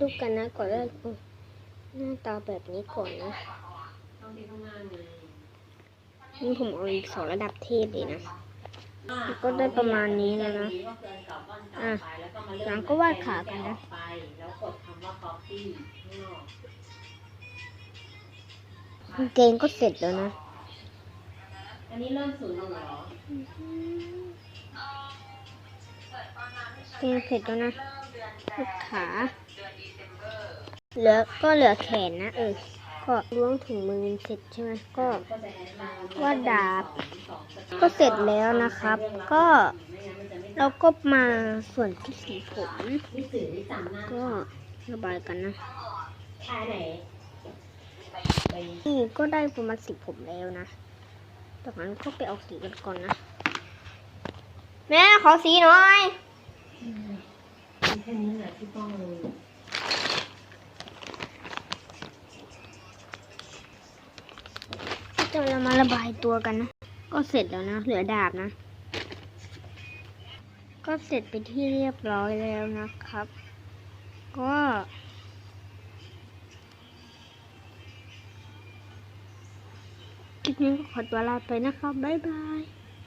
ดูกันนะก่อนแรกอุ๊ยหน้าตาแบบนี้ก่อนนะต้องที่ข้างหน้าไงนี่ผมเอาอีกสองระดับเทพเลยนะก็ได้ประมาณนี้แล้วนะ อะหลังก็วาดขากันนะไปแล้วกดคำว่า copy ข้างนอกกางเกงก็เสร็จแล้วนะ อันนี้เริ่มศูนย์แล้วเหรอเกงเสร็จแล้วนะลูก ขาเหลือก็เหลือแขนนะเออก็ล้วงถุงมือเสร็จใช่ไหมก็ก็จะแอดไลน์วาดดาบ ก็เสร็จแล้วนะครับ ก็เราก็มาส่วนที่สีผมก็ระบายกันนะนี่ก็ได้ประมาณสีผมแล้วนะจากนั้นก็ไปเอาสีกันก่อนนะ แม่ขอสีหน่อย ค่นี้แหละที่ต้องเลยจะเรามาระบายตัวกันนะ ก็เสร็จแล้วนะ เหลือดาบนะ ก็เสร็จไปที่เรียบร้อยแล้วนะครับ ก็คลิปนี้ก็ขอตัวลาไปนะครับ บ๊ายบาย